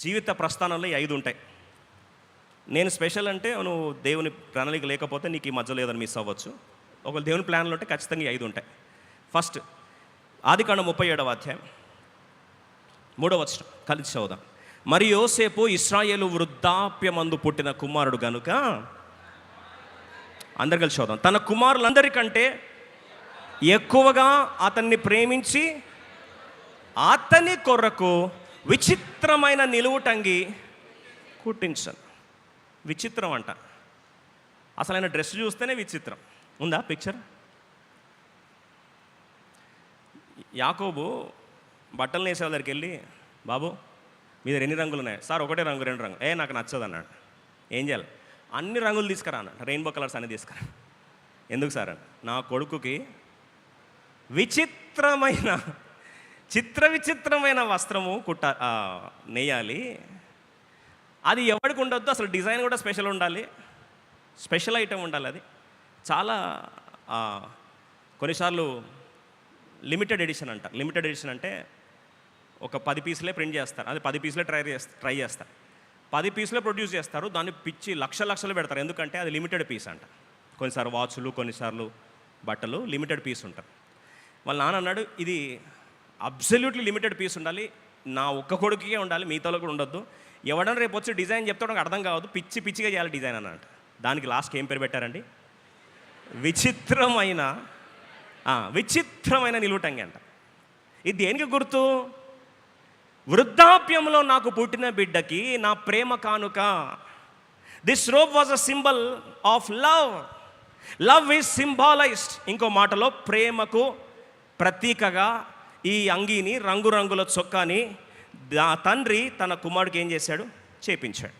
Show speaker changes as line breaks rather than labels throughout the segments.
జీవిత ప్రస్థానంలో ఈ ఐదు ఉంటాయి. నేను స్పెషల్ అంటే నువ్వు దేవుని ప్రణాళిక లేకపోతే నీకు ఈ మధ్య లేదని మిస్ అవ్వచ్చు. ఒకవేళ దేవుని ప్లాన్లు ఉంటే ఖచ్చితంగా ఈ ఐదు ఉంటాయి. ఫస్ట్ ఆది కాండం ముప్పై ఏడవ అధ్యాయం మూడవ వచనం కలిసి చదువుదాం. మరి యోసేపు ఇస్రాయేలు వృద్ధాప్యమందు పుట్టిన కుమారుడు గనుక అందరు కలిసి చదువుదాం. తన కుమారులందరికంటే ఎక్కువగా అతన్ని ప్రేమించి అతని కొరకు విచిత్రమైన నిలువుటంగి కుట్టించాను విచిత్రం అంట. అసలు ఆయన డ్రెస్ చూస్తేనే విచిత్రం. ఉందా పిక్చర్ యాకోబు బట్టలు వేసే దగ్గరికి వెళ్ళి బాబు మీ దగ్గర ఎన్ని రంగులు ఉన్నాయి. సార్ ఒకటే రంగు రెండు రంగు ఏ నాకు నచ్చదు అన్నాడు. ఏం చేయాలి? అన్ని రంగులు తీసుకురా అన్నాడు. రెయిన్బో కలర్స్ అన్ని తీసుకురా. ఎందుకు సార్? అన్న నా కొడుకుకి విచిత్రమైన చిత్ర విచిత్రమైన వస్త్రము కుట్ట నేయాలి. అది ఎవరికి ఉండొద్దు అసలు డిజైన్ కూడా స్పెషల్ ఉండాలి. స్పెషల్ ఐటెం ఉండాలి అది. చాలా కొన్నిసార్లు లిమిటెడ్ ఎడిషన్ అంట. లిమిటెడ్ ఎడిషన్ అంటే ఒక పది పీసులే ప్రింట్ చేస్తారు. అది పది పీసులే ట్రై చేస్తారు ట్రై చేస్తారు. పది పీసులే ప్రొడ్యూస్ చేస్తారు. దాన్ని పిచ్చి లక్ష లక్షలు పెడతారు. ఎందుకంటే అది లిమిటెడ్ పీస్ అంట. కొన్నిసార్లు వాచ్లు కొన్నిసార్లు బట్టలు లిమిటెడ్ పీస్ ఉంటారు. వాళ్ళ నాన్న అన్నాడు ఇది అబ్సల్యూట్లీ లిమిటెడ్ పీస్ ఉండాలి. నా ఒక్క కొడుకుకే ఉండాలి మిగతాలో కూడా ఉండొద్దు. ఎవడన్నా రేపు వచ్చి డిజైన్ చెప్తే నాకు అర్థం కావద్దు పిచ్చి పిచ్చిగా చేయాలి డిజైన్ అన్నట్టు దానికి లాస్ట్కి ఏం పేరు పెట్టారండి? విచిత్రమైన విచిత్రమైన నిలువటంగి అంట. ఇది దేనికి గుర్తు? వృద్ధాప్యంలో నాకు పుట్టిన బిడ్డకి నా ప్రేమ కానుక. This rope was a symbol of love love is symbolized ఇంకో మాటలో ప్రేమకు ప్రతీకగా ఈ అంగీని రంగురంగుల చొక్కాని దా తండ్రి తన కుమారుడికి ఏం చేశాడు? చేపించాడు.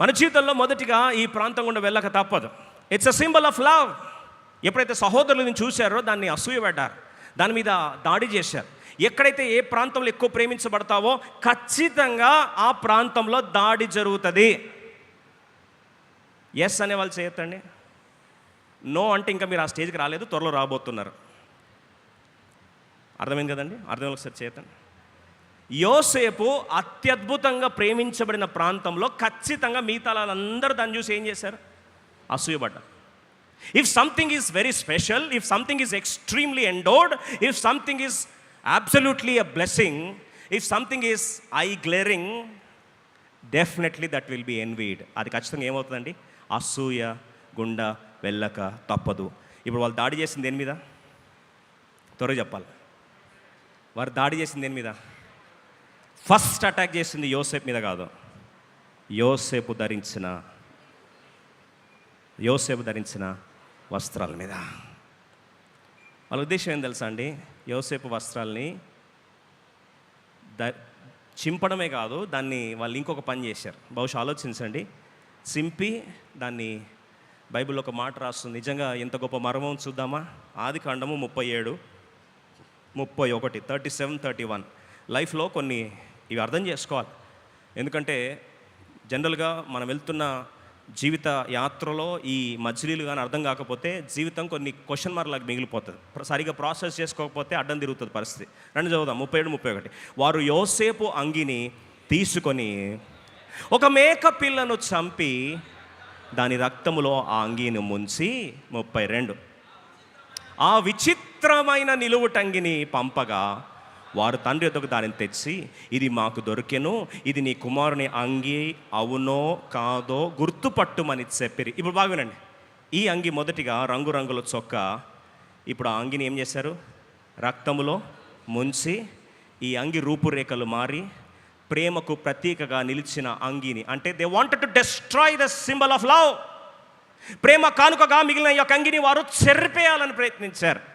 మన జీవితంలో మొదటిగా ఈ ప్రాంతం గుండా వెళ్ళక తప్పదు. It's a symbol of love ఎప్పుడైతే సహోదరులను చూశారో దాన్ని అసూయపడ్డారు. దాని మీద దాడి చేశారు. ఎక్కడైతే ఏ ప్రాంతంలో ఎక్కువ ప్రేమించబడతావో ఖచ్చితంగా ఆ ప్రాంతంలో దాడి జరుగుతుంది. ఎస్ అనే వాళ్ళు చేయొద్దండి. నో అంటే ఇంకా మీరు ఆ స్టేజ్కి రాలేదు త్వరలో రాబోతున్నారు. అర్థమైంది కదండి? అర్థం ఒకసారి చేతండి యోసేపు అత్యద్భుతంగా ప్రేమించబడిన ప్రాంతంలో ఖచ్చితంగా మిగతా వాళ్ళందరూ దాన్ని చూసి ఏం చేశారు? అసూయపడ్డారు. If something is very special if something is extremely endowed if something is absolutely a blessing if something is eye glaring definitely that will be envied అది ఖచ్చితంగా ఏమవుతుందండి? అసూయ గుండ వెళ్ళక తప్పదు. ఇప్పుడు వాళ్ళు దాడి చేసింది దేని మీద? త్వరగా చెప్పాలి. వారు దాడి చేసింది దేని మీద? ఫస్ట్ అటాక్ చేసింది యోసేపు మీద కాదు. యోసేపు ధరించిన యోసేపు ధరించిన వస్త్రాల మీద. వాళ్ళ ఉద్దేశం ఏం తెలుసా అండి? యోసేపు వస్త్రాల్ని ద చింపడమే కాదు దాన్ని వాళ్ళు ఇంకొక పని చేశారు. బహుశా ఆలోచించండి. చింపి దాన్ని బైబిల్లో ఒక మాట రాస్తుంది. నిజంగా ఎంత గొప్ప మర్మం చూద్దామా? ఆది కాండము ముప్పై ఏడు. ముప్పై ఒకటి థర్టీ సెవెన్ థర్టీ వన్ లైఫ్లో కొన్ని ఇవి అర్థం చేసుకోవాలి. ఎందుకంటే జనరల్గా మనం వెళ్తున్న జీవిత యాత్రలో ఈ మజిలీలు కానీ అర్థం కాకపోతే జీవితం కొన్ని క్వశ్చన్ మార్క్ మిగిలిపోతుంది. సరిగ్గా సరిగా ప్రాసెస్ చేసుకోకపోతే అడ్డం తిరుగుతుంది పరిస్థితి. రెండు చదువుదాం. ముప్పై ఏడు ముప్పై ఒకటి. వారు యోసేపు అంగిని తీసుకొని ఒక మేక పిల్లను చంపి దాని రక్తములో ఆ అంగీని ముంచి ముప్పై రెండు. ఆ విచిత్రమైన నిలువుటంగిని పంపగా వారు తండ్రి యొద్దకు దానిని తెచ్చి ఇది మాకు దొరికెను ఇది నీ కుమారుని అంగి అవునో కాదో గుర్తుపట్టుమని చెప్పిరి. ఇప్పుడు బాగునండి ఈ అంగి మొదటిగా రంగురంగుల చొక్క ఇప్పుడు ఆ అంగిని ఏం చేశారు? రక్తములో ముంచి ఈ అంగి రూపురేఖలు మారి ప్రేమకు ప్రతీకగా నిలిచిన అంగిని. అంటే they wanted to destroy the symbol of love ప్రేమ కానుకగా మిగిలిన ఈ యొక్క అంగిని వారు చెరిపేయాలని ప్రయత్నించారు.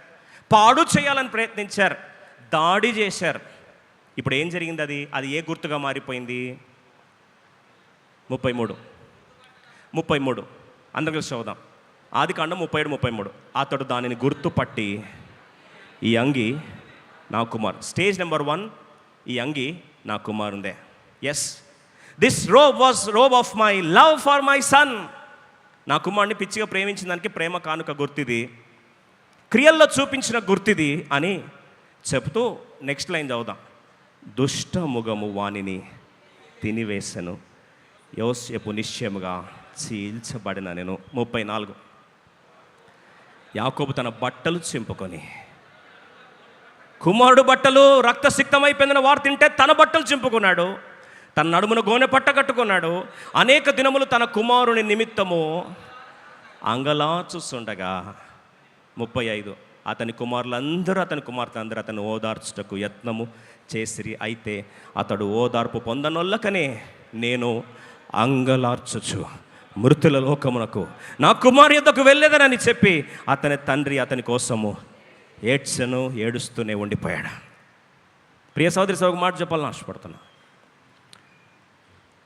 పాడు చేయాలని ప్రయత్నించారు. దాడి చేశారు. ఇప్పుడు ఏం జరిగింది అది? అది ఏ గుర్తుగా మారిపోయింది? ముప్పై మూడు. ముప్పై మూడు. అందరం కలిసి చదువుదాం. ఆది కాండం ముప్పై ఏడు ముప్పై మూడు. అతడు దానిని గుర్తుపట్టి ఈ అంగి నా కుమార్. స్టేజ్ నెంబర్ వన్ ఈ అంగి నా కుమారుందే. Yes this robe was robe of my love for my son నా కుమారుని పిచ్చిగా ప్రేమించిన దానికి ప్రేమ కానుక గుర్తిది. క్రియల్లో చూపించిన గుర్తిది అని చెబుతూ నెక్స్ట్ లైన్ చదువుదాం. దుష్టముగము వానిని తినివేశను యోసేపు నిశ్చయముగా చీల్చబడిన నేను. ముప్పై నాలుగు. యాకోబు తన బట్టలు చింపుకొని కుమారుడు బట్టలు రక్తసిక్తమైపోయిందని వారు తింటే తన బట్టలు చింపుకున్నాడు. తన నడుమున గోనె పట్ట కట్టుకున్నాడు. అనేక దినములు తన కుమారుని నిమిత్తము అంగలాచుస్తుండగా ముప్పై ఐదు. అతని కుమారులందరూ అతని కుమార్తె అందరూ అతను ఓదార్చుటకు యత్నము చేసిరి. అయితే అతడు ఓదార్పు పొందనొల్లకనే నేను అంగలార్చుచు మృతుల లోకమునకు నా కుమారు యొద్దకు వెళ్ళేదనని చెప్పి అతని తండ్రి అతని కోసము ఏడ్చను ఏడుస్తూనే ఉండిపోయాడు. ప్రియ సోదరి సోదరు మాట చెప్పాలని ఆశపడుతున్నా.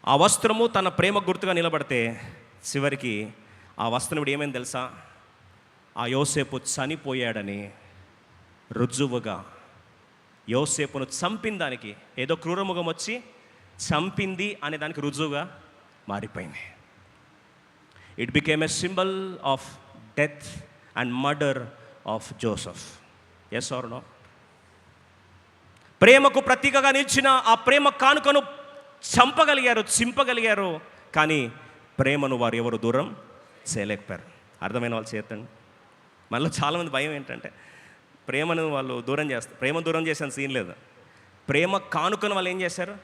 ఆ వస్త్రము తన ప్రేమ గుర్తుగా నిలబడితే చివరికి ఆ వస్త్రం ఇప్పుడు ఏమైంది తెలుసా? ఆ యోసేపు చనిపోయాడని రుజువుగా యోసేపును చంపిన దానికి ఏదో క్రూరముఖం వచ్చి చంపింది అనే దానికి రుజువుగా మారిపోయింది. It became a symbol of death and murder of Joseph yes or no ప్రేమకు ప్రతీకగా నిలిచిన ఆ ప్రేమ కానుకను చంపగలిగారు చింపగలిగారు కానీ ప్రేమను వారు ఎవరు దూరం చేయలేకపోయారు. అర్థమైన వాళ్ళు చేతండి మళ్ళీ చాలామంది భయం ఏంటంటే ప్రేమను వాళ్ళు దూరం చేస్తారు ప్రేమ దూరం చేసిన సీన్ లేదు. ప్రేమ కానుకను వాళ్ళు ఏం చేశారు?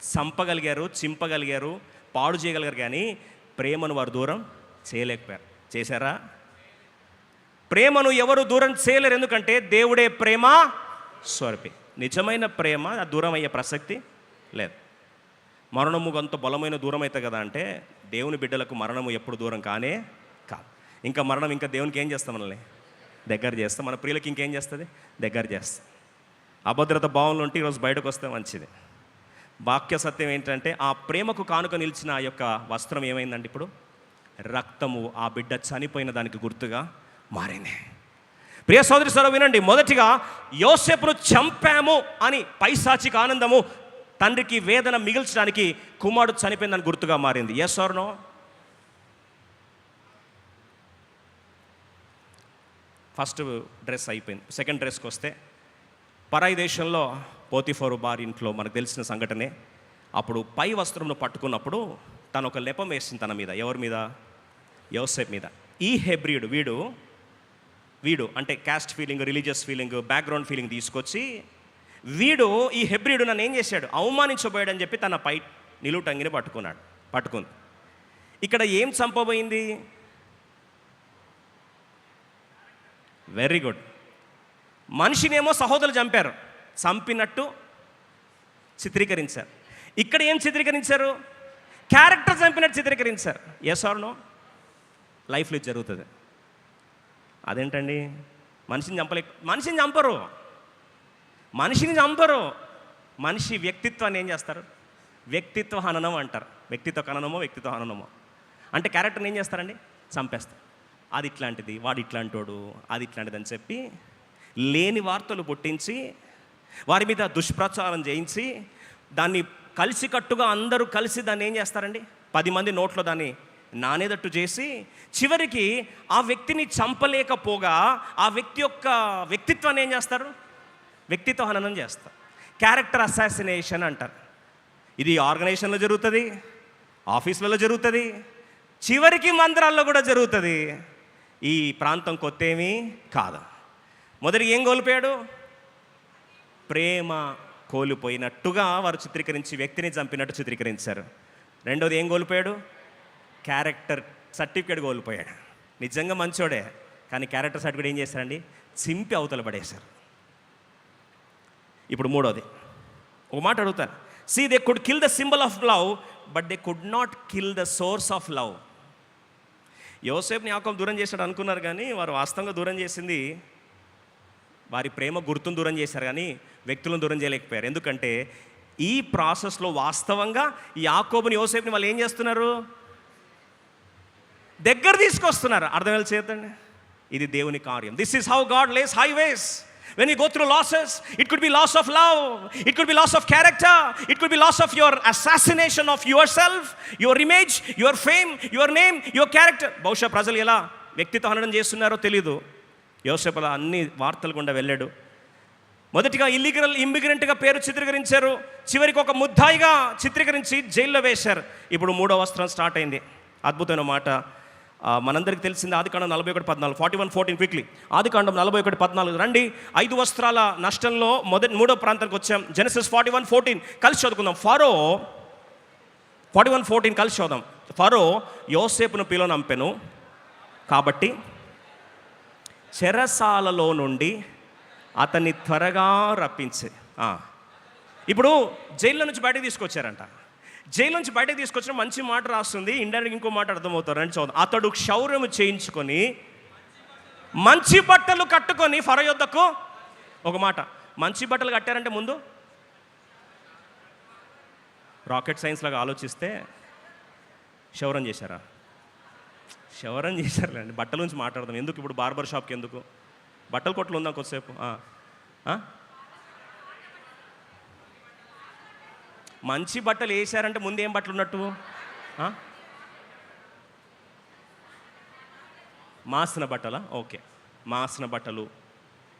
చంపగలిగారు చింపగలిగారు పాడు చేయగలిగారు కానీ ప్రేమను వారు దూరం చేయలేకపోయారు. చేశారా? ప్రేమను ఎవరు దూరం చేయలేరు ఎందుకంటే దేవుడే ప్రేమ స్వరూపి. నిజమైన ప్రేమ దూరం అయ్యే ప్రసక్తి లేదు. మరణము అంత బలమైన దూరం అవుతుంది కదా అంటే దేవుని బిడ్డలకు మరణము ఎప్పుడు దూరం కానే ఇంకా మరణం ఇంకా దేవునికి ఏం చేస్తాం మనల్ని? దగ్గర చేస్తాం. మన ప్రియులకి ఇంకేం చేస్తుంది? దగ్గర చేస్తాం. అభద్రత భావంలో ఉంటే ఈరోజు బయటకు వస్తే మంచిది. వాక్య సత్యం ఏంటంటే ఆ ప్రేమకు కానుక నిలిచిన ఆ యొక్క వస్త్రం ఏమైందండి ఇప్పుడు? రక్తము ఆ బిడ్డ చనిపోయిన దానికి గుర్తుగా మారింది. ప్రియ సోదరి సోదరు వినండి. మొదటిగా యోసేపును చంపాము అని పైశాచిక ఆనందము తండ్రికి వేదన మిగిల్చడానికి కుమారుడు చనిపోయిందని గుర్తుగా మారింది. Yes or no first dress అయిపోయింది. సెకండ్ డ్రెస్కి వస్తే పరాయి దేశంలో పోతిఫోరు బార్ ఇంట్లో మనకు తెలిసిన సంఘటనే. అప్పుడు పై వస్త్రంను పట్టుకున్నప్పుడు తను ఒక లెపం వేసింది తన మీద. ఎవరి మీద? యోసెఫ్ మీద. ఈ హెబ్రియుడు వీడు వీడు అంటే caste feeling religious feeling background feeling తీసుకొచ్చి వీడు ఈ హెబ్రియుడు నన్ను ఏం చేశాడు? అవమానించబోయాడని చెప్పి తన పై నిలుటంగిని పట్టుకున్నాడు పట్టుకుంది. ఇక్కడ ఏం చంపబోయింది? వెరీ గుడ్ మనిషినేమో సహోదరులు చంపారు. చంపినట్టు చిత్రీకరించారు. ఇక్కడ ఏం చిత్రీకరించారు? క్యారెక్టర్ చంపినట్టు చిత్రీకరించారు. ఏ సార్నో లైఫ్లో జరుగుతుంది. అదేంటండి? మనిషిని చంపలే మనిషిని చంపరు. మనిషిని చంపరు. మనిషి వ్యక్తిత్వాన్ని ఏం చేస్తారు? వ్యక్తిత్వ హననం అంటారు. వ్యక్తిత్వ హననమో వ్యక్తిత్వ హననమో. అంటే క్యారెక్టర్ని ఏం చేస్తారండి? చంపేస్తారు. అది ఇట్లాంటిది వాడు ఇట్లాంటోడు అది ఇట్లాంటిది అని చెప్పి లేని వార్తలు పుట్టించి వారి మీద దుష్ప్రచారం చేయించి దాన్ని కలిసికట్టుగా అందరూ కలిసి దాన్ని ఏం చేస్తారండి? పది మంది నోట్లో దాన్ని నానేదట్టు చేసి చివరికి ఆ వ్యక్తిని చంపలేకపోగా ఆ వ్యక్తి యొక్క వ్యక్తిత్వాన్ని ఏం చేస్తారు? వ్యక్తిత్వ హననం చేస్తారు. క్యారెక్టర్ అసాసినేషన్ అంటారు. ఇది ఆర్గనైజేషన్లో జరుగుతుంది ఆఫీసులలో జరుగుతుంది చివరికి మందిరాల్లో కూడా జరుగుతుంది. ఈ ప్రాంతం కొత్త ఏమీ కాదు. మొదటి ఏం కోల్పోయాడు? ప్రేమ కోల్పోయినట్టుగా వారు చిత్రీకరించి వ్యక్తిని చంపినట్టు చిత్రీకరించారు. రెండోది ఏం కోల్పోయాడు? క్యారెక్టర్ సర్టిఫికేట్ కోల్పోయాడు. నిజంగా మంచోడే కానీ క్యారెక్టర్ సర్టిఫికేట్ ఏం చేశారండి? చింపి అవతల పడేశారు. ఇప్పుడు మూడోది. ఒక మాట అడుగుతాను. See they could kill the symbol of love but they could not kill the source of love యోసేపుని యాకోబు దూరం చేశాడు అనుకున్నారు కానీ వారు వాస్తవంగా దూరం చేసింది వారి ప్రేమ గుర్తును దూరం చేశారు కానీ వ్యక్తులను దూరం చేయలేకపోయారు. ఎందుకంటే ఈ ప్రాసెస్లో వాస్తవంగా ఈ యాకోబుని యోసేపుని వాళ్ళు ఏం చేస్తున్నారు? దగ్గర తీసుకొస్తున్నారు. అర్థం చేతండి ఇది దేవుని కార్యం. This is how God lays highways When you go through losses, it could be loss of love it could be loss of character it could be loss of your assassination of your self image, image your your your name your character బహుశా ప్రజలు ఎలా వ్యక్తిత్వ హననం చేస్తున్నారో తెలీదు. యోసేపల అన్ని వార్తలు గుండా వెళ్ళాడు. మొదటిగా ఇల్లీగల్ ఇమ్మిగ్రెంట్గా పేరు చిత్రీకరించారు. చివరికి ఒక ముద్దాయిగా చిత్రీకరించి జైల్లో వేశారు. ఇప్పుడు మూడో వస్త్రం స్టార్ట్ అయింది. అద్భుతమైన మాట. మనందరికి తెలిసింది ఆదికాండం నలభై ఒకటి పద్నాలుగు. ఫార్టీ వన్ ఫోర్టీన్ క్విక్లీ ఆదికాండం నలభై ఒకటి పద్నాలుగు. రండి. ఐదు వస్త్రాల నష్టంలో మొదటి మూడో ప్రాంతానికి వచ్చాం. Genesis forty one fourteen. కలిసి చదువుకుందాం. ఫారో ఫార్టీ వన్ ఫోర్టీన్ కలిసి చదుదాం ఫరో యోసేపును పిలువనంపెను కాబట్టి చెరసాలలో నుండి అతన్ని త్వరగా రప్పించే. ఇప్పుడు జైల్లో నుంచి బయటకు తీసుకొచ్చారంట. జైలు నుంచి బయటకు తీసుకొచ్చిన మంచి మాట రాస్తుంది ఇండైరెక్ట్ ఇంకో మాట అర్థమవుతారు అని అతడు క్షౌర్యము చేయించుకొని మంచి బట్టలు కట్టుకొని ఫర యొద్దకు ఒక మాట మంచి బట్టలు కట్టారంటే ముందు రాకెట్ సైన్స్ లాగా ఆలోచిస్తే శవరం చేశారా? క్షౌరం చేశారులేండి. బట్టల నుంచి మాట్లాడదాం. ఎందుకు ఇప్పుడు బార్బర్ షాప్కి ఎందుకు? బట్టల కొట్లు ఉందా కొద్దిసేపు ఆ. ఆ? మంచి బట్టలు వేసారంటే ముందు ఏం బట్టలు ఉన్నట్టు? మాసిన బట్టలా? ఓకే. మాసిన బట్టలు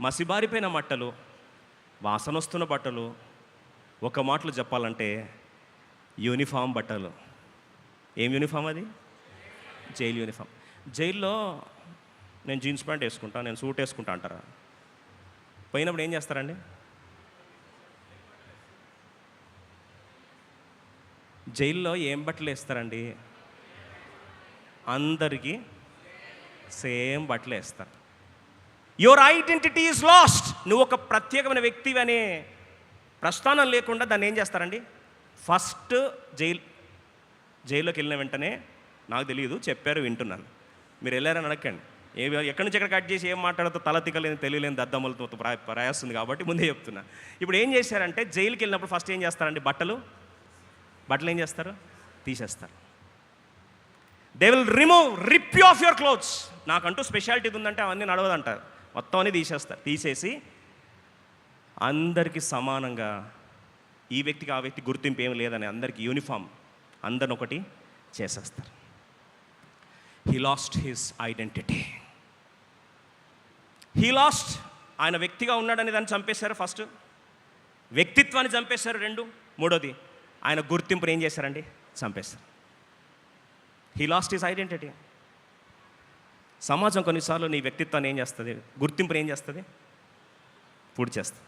మసిబారిపోయిన బట్టలు వాసన వస్తున్న బట్టలు. ఒక మాటలు చెప్పాలంటే యూనిఫామ్ బట్టలు. ఏం యూనిఫామ్ అది? Jail uniform. జైల్లో నేను జీన్స్ ప్యాంట్ వేసుకుంటా నేను సూట్ వేసుకుంటా అంటారా? పోయినప్పుడు ఏం చేస్తారండి? జైల్లో ఏం బట్టలు వేస్తారండి? అందరికీ సేమ్ బట్టలు వేస్తారు. యువర్ ఐడెంటిటీ ఈజ్ లాస్ట్ నువ్వు ఒక ప్రత్యేకమైన వ్యక్తివి అనే ప్రస్థానం లేకుండా దాన్ని ఏం చేస్తారండి? ఫస్ట్ జైలు జైల్లోకి వెళ్ళిన వెంటనే నాకు తెలియదు చెప్పారు వింటున్నాను. మీరు వెళ్ళారని అడగండి ఏ ఎక్కడి నుంచి ఎక్కడ కట్ చేసి ఏం మాట్లాడుతూ తల తిక్కలేని తెలియలేని దద్దమ్మలతో ప్రయాస్తుంది కాబట్టి ముందే చెప్తున్నా. ఇప్పుడు ఏం చేశారంటే జైలుకి వెళ్ళినప్పుడు ఫస్ట్ ఏం చేస్తారండి బట్టలు? బట్టలు ఏం చేస్తారు? తీసేస్తారు. They will remove rip you off your clothes నాకంటూ స్పెషాలిటీ ఉందంటే అవన్నీ నడవదంటారు. మొత్తం అన్ని తీసేస్తారు. తీసేసి అందరికీ సమానంగా ఈ వ్యక్తికి ఆ వ్యక్తి గుర్తింపు ఏమి లేదని అందరికీ యూనిఫామ్ అందరిని ఒకటి చేసేస్తారు. He lost his identity he lost ఆయన వ్యక్తిగా ఉన్నాడని దాన్ని చంపేశారు ఫస్ట్ వ్యక్తిత్వాన్ని చంపేశారు రెండు. మూడోది ఆయన గుర్తింపును ఏం చేశారండి? చంపేస్తారు హీ లాస్ట్ ఈజ్ ఐడెంటిటీ సమాజం కొన్నిసార్లు నీ వ్యక్తిత్వాన్ని ఏం చేస్తుంది? గుర్తింపుని ఏం చేస్తుంది? పూడి చేస్తుంది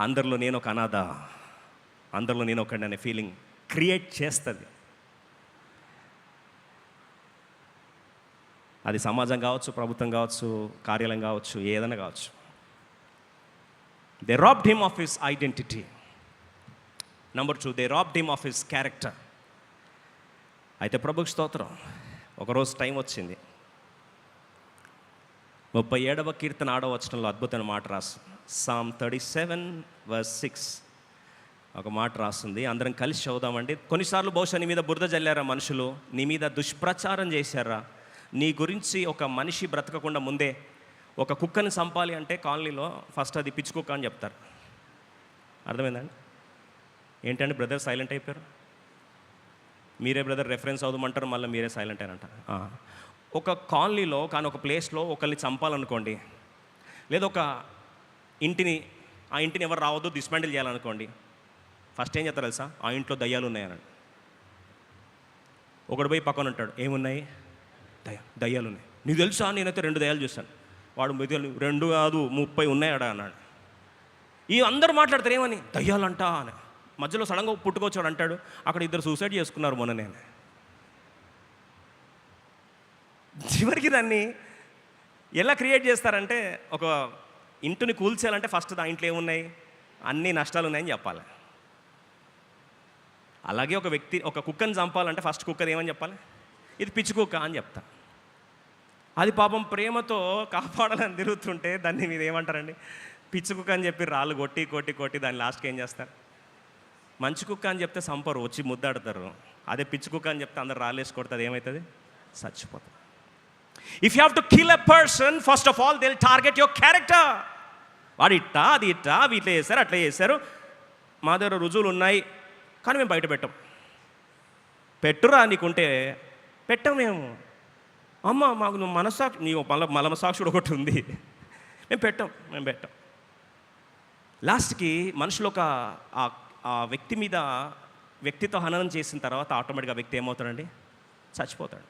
అందరిలో నేను ఒక అనాథ అందరిలో నేను ఒకటి అనే ఫీలింగ్ క్రియేట్ చేస్తుంది. అది సమాజం కావచ్చు ప్రభుత్వం కావచ్చు కార్యాలయం కావచ్చు ఏదైనా కావచ్చు. They robbed him of his identity number two they robbed him of his character అయితే ప్రభుకి స్తోత్రం. ఒకరోజు టైం వచ్చింది. ముప్పై ఏడవ కీర్తన ఆడవచనంలో అద్భుతమైన మాట రాసు. Psalm thirty seven verse six ఒక మాట రాస్తుంది. అందరం కలిసి చదువుదామండి. కొన్నిసార్లు బహుశా నీ మీద బురద జల్లారా మనుషులు? నీ మీద దుష్ప్రచారం చేశారా? నీ గురించి ఒక మనిషి బ్రతకకుండా ముందే ఒక కుక్కని చంపాలి అంటే కాలనీలో ఫస్ట్ అది పిచ్చి కుక్క అని చెప్తారు. అర్థమైందండి? ఏంటండి బ్రదర్ సైలెంట్ అయిపోయారు? మీరే బ్రదర్ రెఫరెన్స్ అవుదామంటారు మళ్ళీ మీరే సైలెంట్ అని అంటారు ఒక కాలనీలో కానీ ఒక ప్లేస్లో ఒకరిని చంపాలనుకోండి లేదా ఒక ఇంటిని ఆ ఇంటిని ఎవరు రావద్దు డిస్మాండిల్ చేయాలనుకోండి ఫస్ట్ ఏం చేస్తారు తెలుసా? ఆ ఇంట్లో దయ్యాలు ఉన్నాయని ఒకడు పోయి పక్కన ఉంటాడు ఏమున్నాయి? దయ్య దయ్యాలు ఉన్నాయి నీకు తెలుసా? నేనైతే రెండు దయ్యాలు చూశాను. వాడు మిగతా రెండు కాదు ముప్పై ఉన్నాయడా అన్నాడు. ఈ అందరూ మాట్లాడతారు ఏమని? దయ్యాలంట అని మధ్యలో సడన్గా పుట్టుకొచ్చాడు అంటాడు అక్కడ ఇద్దరు సూసైడ్ చేసుకున్నారు మొన్న నేను. చివరికి దాన్ని ఎలా క్రియేట్ చేస్తారంటే ఒక ఇంటిని కూల్చేయాలంటే ఫస్ట్ దాంట్లో ఏమున్నాయి? అన్ని నష్టాలు ఉన్నాయని చెప్పాలి. అలాగే ఒక వ్యక్తి ఒక కుక్కని చంపాలంటే ఫస్ట్ కుక్కది ఏమని చెప్పాలి? ఇది పిచ్చి కుక్క అని చెప్తా. అది పాపం ప్రేమతో కాపాడాలని తిరుగుతుంటే దాన్ని మీరు ఏమంటారండి? పిచ్చి కుక్క అని చెప్పి రాళ్ళు కొట్టి కొట్టి కొట్టి దాన్ని లాస్ట్కి ఏం చేస్తారు? మంచి కుక్క అని చెప్తే సంపరు వచ్చి ముద్దాడతారు. అదే పిచ్చి కుక్క అని చెప్తే అందరు రాళ్ళేసి కొడితే ఏమవుతుంది చచ్చిపోతుంది if you have to kill a person first of all the target your character వాడు ఇట్టా అది ఇట్టా అవి ఇట్లా చేశారు అట్లా చేశారు మా దగ్గర రుజువులు ఉన్నాయి కానీ మేము బయట పెట్టాం. పెట్టురా నీకుంటే పెట్టాం మేము. అమ్మ మాకు నువ్వు మనసాక్షి నీ మల మలమ సాక్షుడు ఒకటి ఉంది. మేము పెట్టాం మేము పెట్టాం. లాస్ట్కి మనుషులు ఒక ఆ- వ్యక్తి మీద వ్యక్తితో హననం చేసిన తర్వాత ఆటోమేటిక్గా వ్యక్తి ఏమవుతాడండి? చచ్చిపోతాడు.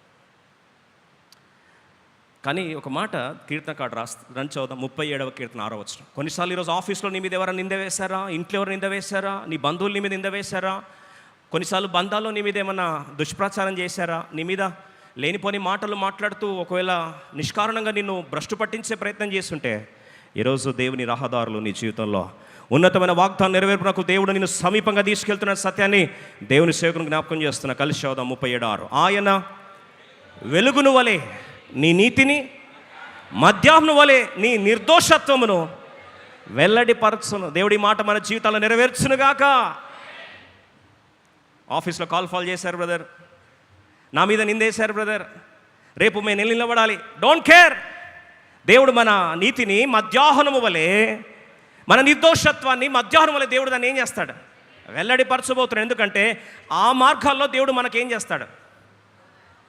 కానీ ఒక మాట కీర్తనకాడు రాస్తా రన్ చదువుదాం ముప్పై ఏడవ కీర్తన ఆరో వచ్చిన కొన్నిసార్లు ఈరోజు ఆఫీస్లో నీ మీద ఎవరైనా నింద వేశారా? ఇంట్లో ఎవరు నింద వేశారా? నీ బంధువులు నీ మీద నింద వేశారా? కొన్నిసార్లు బంధాల్లో నీ మీద ఏమన్నా దుష్ప్రచారం చేశారా? నీ మీద లేనిపోని మాటలు మాట్లాడుతూ ఒకవేళ నిష్కారణంగా నిన్ను భ్రష్టు పట్టించే ప్రయత్నం చేస్తుంటే ఈరోజు దేవుని రహదారులు నీ జీవితంలో ఉన్నతమైన వాగ్దానం నెరవేర్పునకు దేవుడు నిన్ను సమీపంగా తీసుకెళ్తున్న సత్యాన్ని దేవుని సేవకుని జ్ఞాపకం చేస్తున్న కలిసి చదువుదాం ముప్పై ఏడు ఆరు. ఆయన వెలుగును వలె నీ నీతిని మధ్యాహ్నం వలె నీ నిర్దోషత్వమును వెల్లడిపరచును. దేవుడి మాట మన జీవితాల్లో నెరవేర్చునుగాక. ఆఫీస్లో కాల్ ఫాల్ చేశారు బ్రదర్. నా మీద నిందేశారు బ్రదర్ రేపు మేము నెల నిలబడాలి. డోంట్ కేర్ దేవుడు మన నీతిని మధ్యాహ్నము వలె మన నిర్దోషత్వాన్ని మధ్యాహ్నం వలె దేవుడు దాన్ని ఏం చేస్తాడు? వెల్లడిపరచబోతున్నాడు. ఎందుకంటే ఆ మార్గాల్లో దేవుడు మనకేం చేస్తాడు?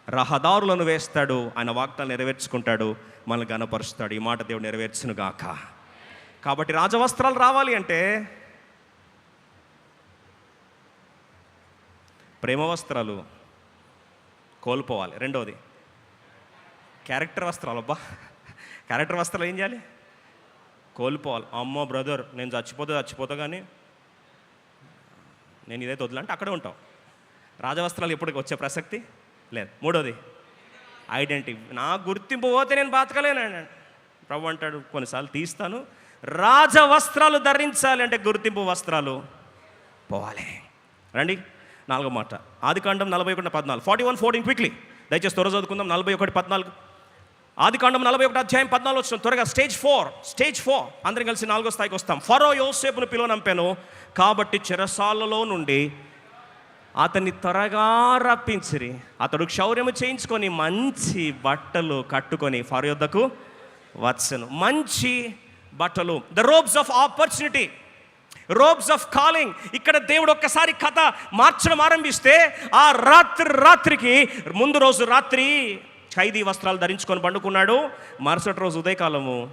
రహదారులను వేస్తాడు. ఆయన వాగ్దాలు నెరవేర్చుకుంటాడు. మనల్ని గనపరుస్తాడు ఈ మాట దేవుడు నెరవేర్చును గాక. కాబట్టి రాజవస్త్రాలు రావాలి అంటే ప్రేమ వస్త్రాలు కోల్పోవాలి. రెండవది క్యారెక్టర్ వస్త్రాలు. అబ్బా క్యారెక్టర్ వస్త్రాలు ఏం చేయాలి? కోల్పోవాలి. అమ్మో బ్రదర్ నేను చచ్చిపోతే చచ్చిపోతా కానీ నేను ఇదైతే వదలంటే అక్కడే ఉంటావు రాజవస్త్రాలు ఎప్పటికి వచ్చే ప్రసక్తి లేదు. మూడోది ఐడెంటిటీ నా గుర్తింపు పోతే నేను బతకలేనండి ప్రభు అంటాడు కొన్నిసార్లు తీస్తాను. రాజ వస్త్రాలు ధరించాలి అంటే గుర్తింపు వస్త్రాలు పోవాలి. రండి. నాలుగో మాట. ఆది కాండం నలభై ఒకటి పద్నాలుగు. ఫార్టీ వన్ ఫోర్టీన్ క్విక్లీ దయచేసి త్వర చదువుకుందాం. నలభై ఒకటి పద్నాలుగు. ఆది కాండం నలభై ఒకటి అధ్యాయం పద్నాలుగు వచ్చిన త్వరగా స్టేజ్ ఫోర్ స్టేజ్ ఫోర్. అందరం కలిసి నాలుగో స్థాయికి వస్తాం. ఫరో యోసేపును పిలువనంపాను. కాబట్టి చెరసాలలో నుండి అతన్ని త్వరగా రప్పించిరి. అతడు క్షౌర్యము చేయించుకొని మంచి బట్టలు కట్టుకొని ఫరో యొద్దకు వచ్చను. మంచి బట్టలు. The robes of opportunity robes of calling ఇక్కడ దేవుడు ఒక్కసారి కథ మార్చడం ఆరంభిస్తే ఆ రాత్రి రాత్రికి ముందు రోజు రాత్రి ఖైదీ వస్త్రాలు ధరించుకొని పండుకున్నాడు. మరుసటి రోజు ఉదయకాలము.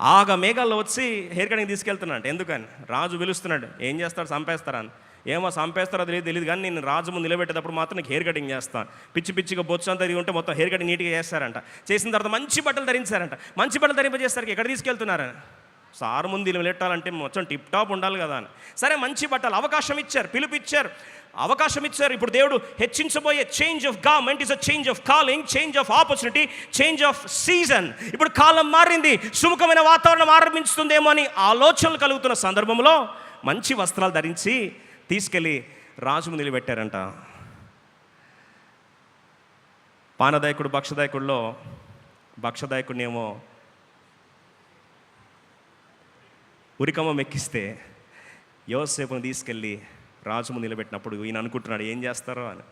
ఆగ మేఘాల్లో వచ్చి హెయిర్ కటింగ్ తీసుకెళ్తున్నాడు. ఎందుకని? రాజు పిలుస్తున్నాడు. ఏం చేస్తాడు? చంపేస్తారా అని. ఏమో చంపేస్తారో తెలియదు తెలియదు కానీ నేను రాజు ముందు నిలబెట్టేటప్పుడు మాత్రం నీకు హెయిర్ కటింగ్ చేస్తాను. పిచ్చి పిచ్చిగా బొచ్చు అంతా తిరిగి ఉంటే మొత్తం హెయిర్ కటింగ్ నీట్గా చేస్తారంట. చేసిన తర్వాత మంచి బట్టలు ధరించారంట. మంచి బట్టలు ధరింపజేస్తారు ఎక్కడ తీసుకెళ్తున్నారని? సార్ ముందు నిలబెట్టాలంటే మొత్తం టిప్ టాప్ ఉండాలి కదా అని. సరే మంచి బట్టలు అవకాశం ఇచ్చారు పిలిపిచ్చారు అవకాశం ఇచ్చారు. ఇప్పుడు దేవుడు హెచ్చించబోయే change of government is a change of calling change of opportunity change of season ఇప్పుడు కాలం మారింది సుముఖమైన వాతావరణం ఆరంభిస్తుందేమో అని ఆలోచనలు కలుగుతున్న సందర్భంలో మంచి వస్త్రాలు ధరించి తీసుకెళ్ళి రాజు నిలబెట్టారంట. పానదాయకుడు భక్షదాయకుడిలో భక్షదాయకుడినేమో ఏమో ఉరికమ్మ మెక్కిస్తే యోసేపును తీసుకెళ్ళి రాజు ముందు నిలబెట్టినప్పుడు ఈయన అనుకుంటున్నాడు ఏం చేస్తారో అని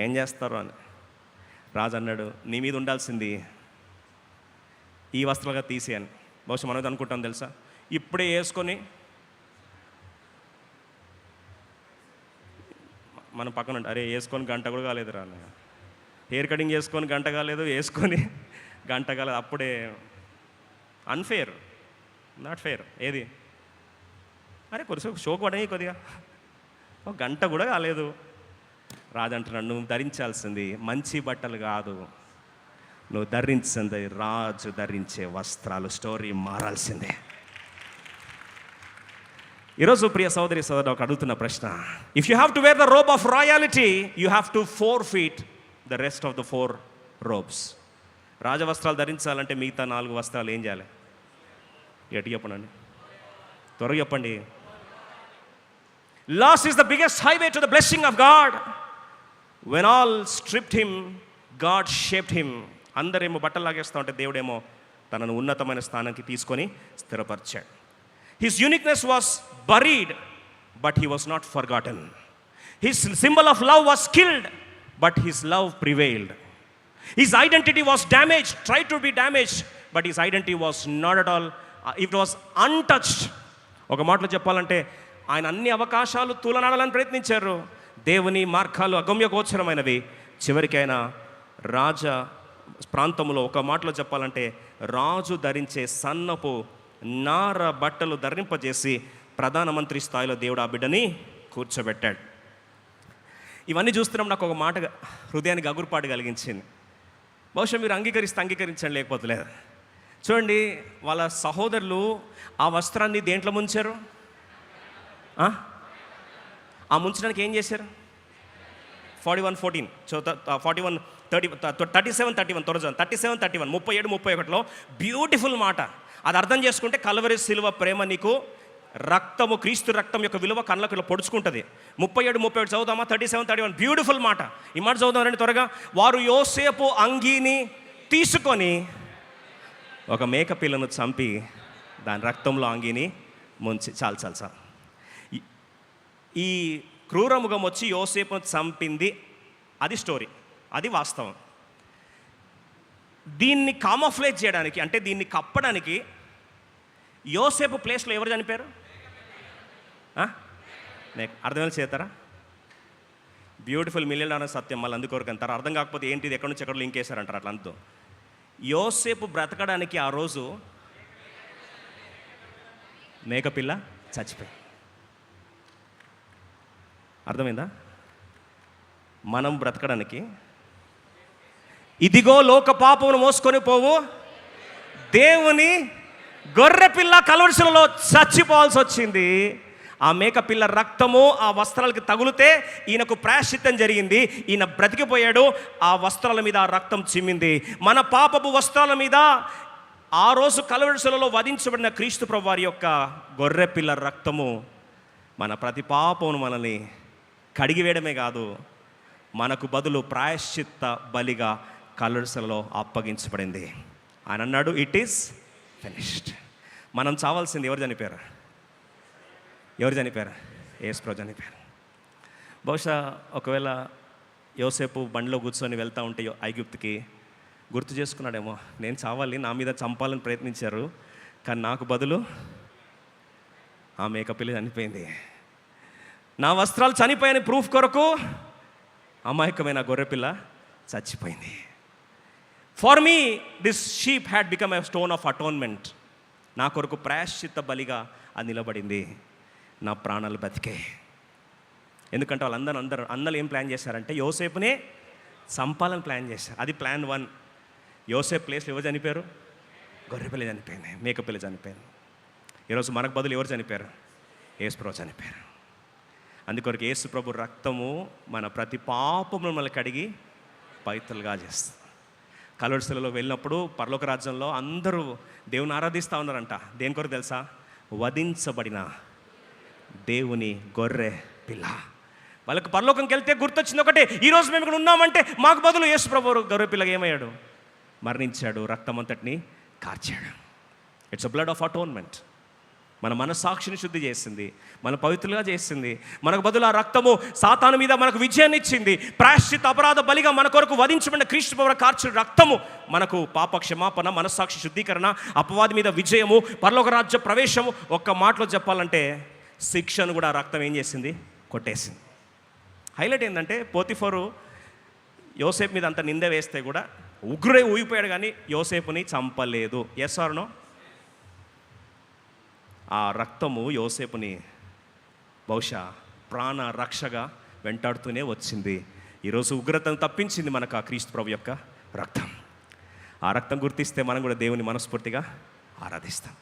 ఏం చేస్తారో అని. రాజు అన్నాడు నీ మీద ఉండాల్సింది ఈ వస్త్రాలుగా తీసేయని బహుశా మనం అనుకుంటాం తెలుసా? ఇప్పుడే వేసుకొని మనం పక్కన అరే వేసుకొని గంట కూడా కాలేదు రా హెయిర్ కటింగ్ చేసుకొని గంట కాలేదు వేసుకొని గంట కాలేదు అప్పుడే అన్ఫేర్ నాట్ ఫేర్ ఏది? అరే కొద్దిసేపు షోకు పడే కొద్దిగా. ఒక గంట కూడా కాలేదు. రాజు నువ్వు ధరించాల్సింది మంచి బట్టలు కాదు. నువ్వు ధరించింది రాజు ధరించే వస్త్రాలు స్టోరీ మారాల్సిందే. ఈరోజు ప్రియ సోదరి సోదరు ఒక అడుగుతున్న ప్రశ్న. If you have to wear the robe of royalty you have to forfeit the rest of the four robes రాజవస్త్రాలు ధరించాలంటే మిగతా నాలుగు వస్త్రాలు ఏం చేయాలి? ఎటు చెప్పండి త్వరగా చెప్పండి loss is the biggest highway to the blessing of God when all stripped him God shaped him అందరేమో బట్టలు లాగేస్తూ ఉంటే దేవుడేమో తనను ఉన్నతమైన స్థానానికి తీసుకొని స్థిరపరిచాడు. His uniqueness was buried but he was not forgotten his symbol of love was killed but his love prevailed his identity was damage try to be damage but his identity was not at all it was untouched ఒక మాటలో చెప్పాలంటే ఆయన అన్ని అవకాశాలు తూలనాడాలని ప్రయత్నించారు. దేవుని మార్గాలు అగమ్యగోచరమైనవి చివరికైనా చివరికి ఆయన రాజ ప్రాంతంలో ఒక మాటలో చెప్పాలంటే రాజు ధరించే సన్నపు నార బట్టలు ధరింపజేసి ప్రధానమంత్రి స్థాయిలో దేవుడు ఆ బిడ్డని కూర్చోబెట్టాడు. ఇవన్నీ చూస్తున్నాం నాకు ఒక మాట హృదయానికి అగురుపాటు కలిగించింది. బహుశా మీరు అంగీకరిస్తే అంగీకరించండి లేకపోతే లేదు. చూడండి వాళ్ళ సహోదరులు ఆ వస్త్రాన్ని దేంట్లో ముంచారు? ఆ? ముంచడానికి ఏం చేశారు? Forty one fourteen. Forty one thirty thirty seven thirty one తొరజన్ thirty seven thirty one ముప్పై ఏడు ముప్పై ఒకటిలో బ్యూటిఫుల్ మాట. అది అర్థం చేసుకుంటే కలవరి సిలువ ప్రేమ నీకు రక్తము క్రీస్తు రక్తం యొక్క విలువ కళ్ళకు ఇలా పొడుచుకుంటుంది. ముప్పై ఏడు ముప్పై ఏడు చదువుదామా? Thirty seven thirty one. Beautiful మాట. ఈ మాట చదువుదాం రండి త్వరగా. వారు యోసేపు అంగీని తీసుకొని ఒక మేక పిల్లను చంపి దాని రక్తంలో అంగీని ముంచి చాలు చాలు చాలు. ఈ- క్రూరముఖం వచ్చి యోసేపును చంపింది అది స్టోరీ అది వాస్తవం. దీన్ని కామోఫ్లేజ్ చేయడానికి అంటే దీన్ని కప్పడానికి యోసేపు ప్లేస్లో ఎవరు చనిపోయారు? ఆ? చేస్తారా బ్యూటిఫుల్ మిలియన్ అనే సత్యం మళ్ళీ అందుకొరకు అంటారు అర్థం కాకపోతే ఏంటిది? ఎక్కడి నుంచి ఎక్కడ లింక్ వేశారంటారు అట్లా అంతా. యోసేపు బ్రతకడానికి ఆ రోజు మేకపిల్ల చచ్చిపోయి అర్థమైందా? మనం బ్రతకడానికి ఇదిగో లోక పాపమును మోసుకొని పోవు. దేవుని గొర్రె పిల్ల కలవరిసలలో చచ్చిపోవాల్సి వచ్చింది. ఆ మేక పిల్ల రక్తము ఆ వస్త్రాలకి తగులితే ఈయనకు ప్రాయశ్చిత్తం జరిగింది. ఈయన బ్రతికిపోయాడు. ఆ వస్త్రాల మీద ఆ రక్తం చిమ్మింది. మన పాపపు వస్త్రాల మీద ఆ రోజు కలవరిసలలో వధించబడిన క్రీస్తు ప్రభు వారి యొక్క గొర్రె పిల్ల రక్తము మన ప్రతి పాపమును మనల్ని కడిగివేయడమే కాదు మనకు బదులు ప్రాయశ్చిత్త బలిగా కలర్సలలో అప్పగించబడింది. ఆయన అన్నాడు ఇట్ ఈస్ ఫినిష్డ్ మనం చావాల్సింది ఎవరు చనిపోయారు? ఎవరు చనిపోయారు? ఏస్ప్రో చనిపోయారు. బహుశా ఒకవేళ యోసేపు బండిలో కూర్చొని వెళ్తూ ఉంటే ఐగుప్తికి గుర్తు చేసుకున్నాడేమో నేను చావాలి నా మీద చంపాలని ప్రయత్నించారు కానీ నాకు బదులు ఆ మేకపిల్లి చనిపోయింది. నా వస్త్రాలు చనిపోయాయని ప్రూఫ్ కొరకు అమాయకమైన గొర్రెపిల్ల చచ్చిపోయింది. For me this sheep had become a stone of atonement నా కొరకు ప్రాయశ్చిత్త బలిగా అది నిలబడింది. నా ప్రాణాలు బతికే. ఎందుకంటే వాళ్ళందరూ అందరూ అన్నలు ఏం ప్లాన్ చేశారంటే యోసేపునే చంపాలని ప్లాన్ చేశారు. అది ప్లాన్ వన్. యోసేపు ప్లేస్లో ఎవరు చనిపోయారు? గొర్రెపిల్ల చనిపోయినాయి మేకపిల్ల చనిపోయింది. ఈరోజు మనకు బదులు ఎవరు చనిపోయారు? ఏసుప్రభు చనిపోయారు. అందుకొరకు ఏసుప్రభు రక్తము మన ప్రతి పాపమును మనల్ని కడిగి పవిత్రులుగా చేస్తుంది. కలవరిశిలలో వెళ్ళినప్పుడు పరలోక రాజ్యంలో అందరూ దేవుని ఆరాధిస్తూ ఉన్నారంట. దేని కొరకు తెలుసా? వధించబడిన దేవుని గొర్రె పిల్ల. వాళ్ళకి పరలోకంకి వెళ్తే గుర్తొచ్చింది ఒకటే ఈరోజు మేము ఇక్కడ ఉన్నామంటే మాకు బదులు యేసు ప్రభు గొర్రె పిల్లగా ఏమయ్యాడు? మరణించాడు రక్తం అంతటిని కార్చాడు. It's a blood of atonement మన మనస్సాక్షిని శుద్ధి చేసింది మన పవిత్రులుగా చేసింది. మనకు బదులు ఆ రక్తము సాతాను మీద మనకు విజయాన్ని ఇచ్చింది. ప్రాయశ్చిత అపరాధ బలిగా మన కొరకు వధించబడిన క్రీస్తు పవర కార్చిన రక్తము మనకు పాప క్షమాపణ మనస్సాక్షి శుద్ధీకరణ అపవాది మీద విజయము పరలోక రాజ్య ప్రవేశము ఒక్క మాటలో చెప్పాలంటే శిక్షను కూడా రక్తం ఏం చేసింది? కొట్టేసింది. హైలైట్ ఏంటంటే పోతిఫోరు యోసేపు మీద అంత నింద వేస్తే కూడా ఉగ్రే ఊగిపోయాడు కానీ యోసేపుని చంపలేదు. ఎస్ ఆర్నో ఆ రక్తము యోసేపుని బహుశా ప్రాణ రక్షగా వెంటాడుతూనే వచ్చింది. ఈరోజు ఉగ్రతను తప్పించింది మనకు ఆ క్రీస్తు ప్రభు యొక్క రక్తం. ఆ రక్తం గుర్తిస్తే మనం కూడా దేవుని మనస్ఫూర్తిగా ఆరాధిస్తాం.